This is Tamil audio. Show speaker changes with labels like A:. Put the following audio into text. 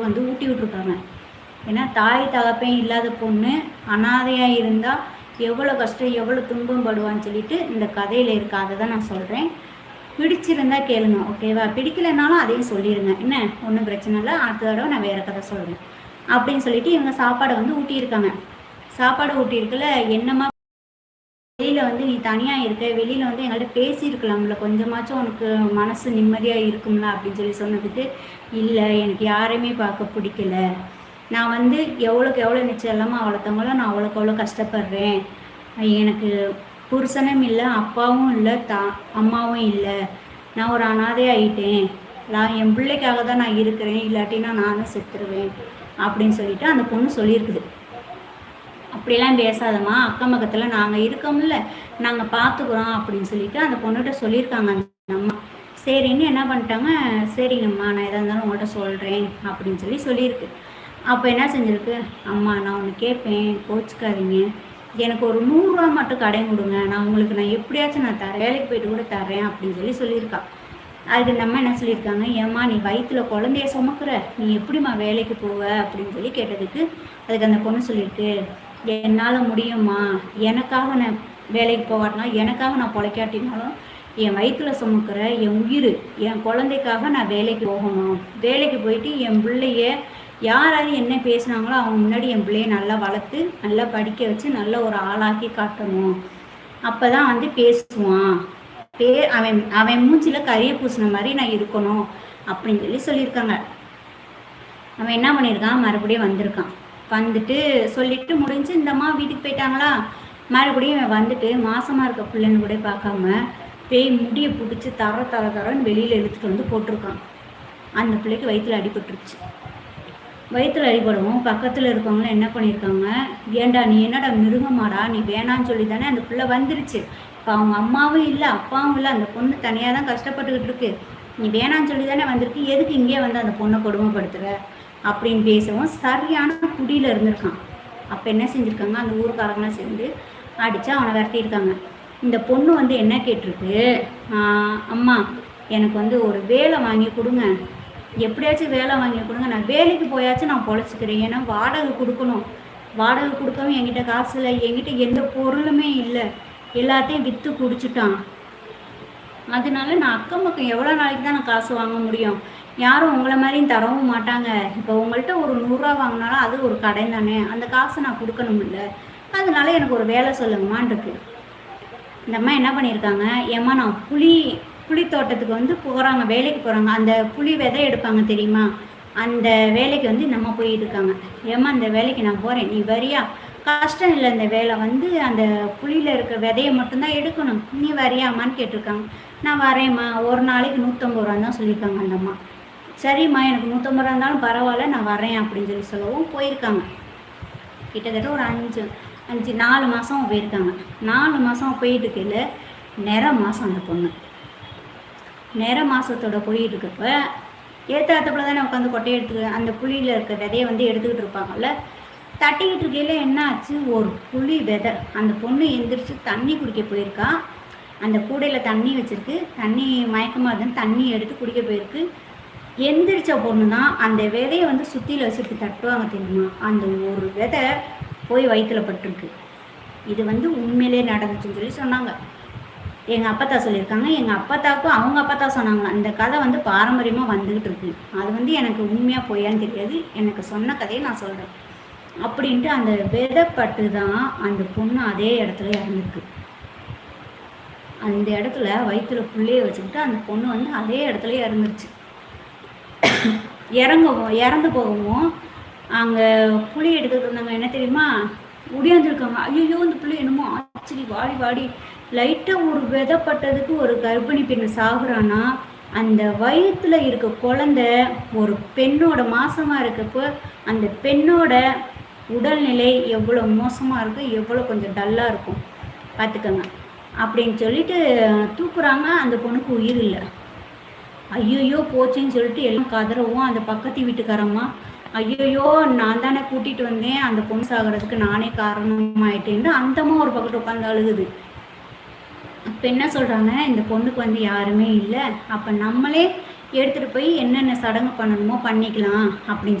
A: வந்து ஊட்டி விட்டுருக்காங்க ஏன்னா தாய் தகப்பையும் இல்லாத பொண்ணு அனாதையாக இருந்தால் எவ்வளோ கஷ்டம் எவ்வளோ துன்பம் படுவான்னு சொல்லிட்டு இந்த கதையில் இருக்க அதை தான் நான் சொல்கிறேன் பிடிச்சிருந்தா கேளுங்க ஓகேவா பிடிக்கலைனாலும் அதையும் சொல்லிடுங்க என்ன? ஒன்றும் பிரச்சனை இல்லை. அடுத்த தடவை நான் வேறு கதை சொல்கிறேன் அப்படின்னு சொல்லிட்டு இவங்க சாப்பாடை வந்து ஊட்டியிருக்காங்க. சாப்பாடு ஊட்டியிருக்கல என்னமா வெளியில் வந்து நீ தனியாக இருக்க வெளியில் வந்து எங்கள்கிட்ட பேசியிருக்கலாம்ல கொஞ்சமாச்சும் உனக்கு மனசு நிம்மதியாக இருக்கும்ல அப்படின்னு சொல்லி சொன்னதுக்கு இல்லை எனக்கு யாரையுமே பார்க்க பிடிக்கல. நான் வந்து எவ்வளோக்கு எவ்வளோ நிச்சயம் இல்லாமல் வளர்த்தவங்களோ நான் அவ்வளோக்கு அவ்வளோ கஷ்டப்படுறேன். எனக்கு புருஷனும் இல்லை அப்பாவும் இல்லை தா அம்மாவும் இல்லை. நான் ஒரு அனாதை ஆகிட்டேன் நான் என் பிள்ளைக்காக தான் நான் இருக்கிறேன் இல்லாட்டினா நானும் செத்துருவேன் அப்படின்னு சொல்லிட்டு அந்த பொண்ணு சொல்லியிருக்குது. அப்படிலாம் பேசாதம்மா. அக்கம் பக்கத்தில் நாங்கள் இருக்கோம்ல. நாங்கள் பார்த்துக்குறோம் அப்படின்னு சொல்லிட்டு அந்த பொண்ணுகிட்ட சொல்லியிருக்காங்க அந்த அம்மா. சரின்னு என்ன பண்ணிட்டாங்க? சரிங்கம்மா நான் எதாக இருந்தாலும் உங்கள்கிட்ட சொல்கிறேன் அப்படின்னு சொல்லி சொல்லியிருக்கு. அப்போ என்ன செஞ்சுருக்கு? அம்மா நான் ஒன்று கேட்பேன் கோச்சிக்காதீங்க. எனக்கு ஒரு நூறுரூவா மட்டும் கடையும் கொடுங்க. நான் உங்களுக்கு நான் எப்படியாச்சும் நான் தரேன். வேலைக்கு போயிட்டு கூட தரேன் அப்படின்னு சொல்லி சொல்லியிருக்கா. அதுக்கு இந்த அம்மா என்ன சொல்லியிருக்காங்க? ஏம்மா நீ வயிற்றுல குழந்தைய சுமக்கிற. நீ எப்படிம்மா வேலைக்கு போவ அப்படின்னு சொல்லி கேட்டதுக்கு அதுக்கு அந்த பொண்ணு சொல்லியிருக்கு. என்னால் முடியுமா? எனக்காக நான் வேலைக்கு போகாட்டினா எனக்காக நான் பொழைக்காட்டினாலும் என் வயிற்றுல சுமக்கிற என் உயிர் என் குழந்தைக்காக நான் வேலைக்கு போகணும். வேலைக்கு போயிட்டு என் பிள்ளைய யாராவது என்ன பேசுனாங்களோ அவங்க முன்னாடி என் பிள்ளைய நல்லா வளர்த்து நல்லா படிக்க வச்சு நல்ல ஒரு ஆளாக்கி காட்டணும். அப்போ தான் வந்து பேசுவான். பே அவன் அவன் மூஞ்சில் கரிய பூசின மாதிரி நான் இருக்கணும் அப்படின்னு சொல்லி சொல்லியிருக்காங்க. அவன் என்ன பண்ணியிருக்கான்? மறுபடியும் வந்திருக்கான். வந்துட்டு சொல்லிட்டு முடிஞ்சு இந்தம்மா வீட்டுக்கு போயிட்டாங்களா? மறுபடியும் இவன் வந்துட்டு மாசமாக இருக்க பிள்ளைன்னு கூட பார்க்காம பேய் முடியை பிடிச்சி தர தர தரன்னு வெளியில் எடுத்துகிட்டு வந்து போட்டிருக்கான். அந்த பிள்ளைக்கு வயிற்றில் அடிபட்டுருச்சு. வயிற்றுல அடிபடவும் பக்கத்தில் இருக்கவங்களும் என்ன பண்ணியிருக்காங்க? ஏண்டா நீ என்னடா மிருகமாடா? நீ வேணான்னு சொல்லி தானே அந்த பிள்ளை வந்துருச்சு. இப்போ அவங்க அம்மாவும் இல்லை அப்பாவும் இல்லை. அந்த பொண்ணு தனியாக தான் கஷ்டப்பட்டுக்கிட்டு இருக்கு. நீ வேணான்னு சொல்லி தானே வந்திருக்கு. எதுக்கு இங்கேயே வந்து அந்த பொண்ணை கொடுமைப்படுத்துகிற அப்படின்னு பேசவும் சரியான குடியில் இருந்திருக்கான். அப்போ என்ன செஞ்சுருக்காங்க? அந்த ஊருக்காரங்களாம் சேர்ந்து அடித்து அவனை விரட்டியிருக்காங்க. இந்த பொண்ணு வந்து என்ன கேட்டிருக்கு? அம்மா எனக்கு வந்து ஒரு வேலை வாங்கி கொடுங்க. எப்படியாச்சும் வேலை வாங்கி கொடுங்க. நான் வேலைக்கு போயாச்சும் நான் பொழைச்சிக்கிறேன். ஏன்னா வாடகை கொடுக்கணும். வாடகை கொடுக்கவும் என்கிட்ட காசு இல்லை. என்கிட்ட எந்த பொருளுமே இல்லை. எல்லாத்தையும் விற்று குடிச்சிட்டான். அதனால நான் அக்கம் பக்கம் எவ்வளோ நாளைக்கு தான் நான் காசு வாங்க முடியும்? யாரும் உங்களை மாதிரியும் தரவும் மாட்டாங்க. இப்போ உங்கள்கிட்ட ஒரு நூறுரூவா வாங்கினாலும் அது ஒரு கடை தானே. அந்த காசை நான் கொடுக்கணும் இல்லை அதனால எனக்கு ஒரு வேலை சொல்லுங்கம்மான் இருக்கு இந்த அம்மா என்ன பண்ணியிருக்காங்க? ஏம்மா நான் புளி புளி தோட்டத்துக்கு வந்து போகிறாங்க வேலைக்கு போகிறாங்க அந்த புளி விதை எடுப்பாங்க தெரியுமா? அந்த வேலைக்கு வந்து நம்ம போயிட்டு இருக்காங்க ஏம்மா அந்த வேலைக்கு நான் போகிறேன் நீ வரியா? கஷ்டம் இல்லை இந்த வேலை வந்து அந்த புளியில் இருக்க விதையை மட்டும்தான் எடுக்கணும். நீ வரியாமான்னு கேட்டிருக்காங்க. நான் வரேம்மா. ஒரு நாளைக்கு நூற்றம்பது ரூபா தான் சொல்லியிருக்காங்க அந்த அம்மா. சரிம்மா எனக்கு நூற்றம்பது ரூபா இருந்தாலும் பரவாயில்ல நான் வரேன் அப்படின்னு சொல்லி சொல்லவும் போயிருக்காங்க. கிட்டத்தட்ட ஒரு அஞ்சு அஞ்சு நாலு மாதம் போயிருக்காங்க. நாலு மாதம் போயிட்டு நிற மாதம் அந்த பொண்ணு. நிற மாதத்தோட போயிட்டுருக்கப்ப இருக்கப்ப ஏத்தாத்தப்பில் தானே உட்காந்து கொட்டையை எடுத்து அந்த புளியில் இருக்க விதையை வந்து எடுத்துக்கிட்டு இருப்பாங்கல்ல தட்டிக்கிட்டு இருக்கையில் என்ன ஆச்சு? ஒரு புளி விதை. அந்த பொண்ணு எந்திரிச்சு தண்ணி குடிக்க போயிருக்கா. அந்த கூடையில் தண்ணி வச்சுருக்கு. தண்ணி மயக்கமாக இருந்து தண்ணி எடுத்து குடிக்க போயிருக்கு. எந்திரிச்ச பொண்ணுனா அந்த விதையை வந்து சுற்றியில் வச்சுட்டு தட்டுவாங்க தெரியுமா? அந்த ஒரு விதை போய் வயிற்றுல பட்டிருக்கு. இது வந்து உண்மையிலே நடந்துச்சுன்னு சொல்லி சொன்னாங்க. எங்கள் அப்பத்தா சொல்லியிருக்காங்க. எங்கள் அப்பத்தாக்கும் அவங்க அப்பத்தா சொன்னாங்க. அந்த கதை வந்து பாரம்பரியமாக வந்துக்கிட்டு இருக்கு. அது வந்து எனக்கு உண்மையாக போயான்னு தெரியாது. எனக்கு சொன்ன கதையை நான் சொல்கிறேன் அப்படின்ட்டு அந்த விதைப்பட்டு தான் அந்த பொண்ணு அதே இடத்துல இறந்துருக்கு. அந்த இடத்துல வயிற்றுல புள்ளைய வச்சுக்கிட்டு அந்த பொண்ணு வந்து அதே இடத்துல இறந்துருச்சு. இறங்கவும் இறந்து போகவும். அங்கே புளி எடுத்துக்கிட்டு இருந்தாங்க என்ன தெரியுமா? உடையாந்துருக்காங்க ஐயோ இந்த புளி என்னமோ ஆச்சரி வாடி வாடி. லைட்டாக ஒரு விதப்பட்டதுக்கு ஒரு கர்ப்பிணி பெண் சாகுறான்னா அந்த வயிற்றுல இருக்க குழந்த ஒரு பெண்ணோட மாசமாக இருக்கப்போ அந்த பெண்ணோட உடல்நிலை எவ்வளோ மோசமாக இருக்கும் எவ்வளோ கொஞ்சம் டல்லாக இருக்கும். பார்த்துக்கோங்க. அப்படின்னு சொல்லிட்டு தூக்குறாங்க. அந்த பொண்ணுக்கு உயிர் இல்லை. ஐயோயோ போச்சுன்னு சொல்லிட்டு எல்லாம் கதறவும் அந்த பக்கத்து வீட்டுக்காரம்மா ஐயோயோ நான் தானே கூட்டிகிட்டு வந்தேன் அந்த பொண்ணு சாகிறதுக்கு நானே காரணமாயிட்டேன்னு அந்தம்மா ஒரு பக்கத்து உட்காந்து அழுகுது. அப்போ என்ன சொல்கிறாங்க இந்த பொண்ணுக்கு வந்து யாருமே இல்லை. அப்போ நம்மளே எடுத்துகிட்டு போய் என்னென்ன சடங்கு பண்ணணுமோ பண்ணிக்கலாம் அப்படின்னு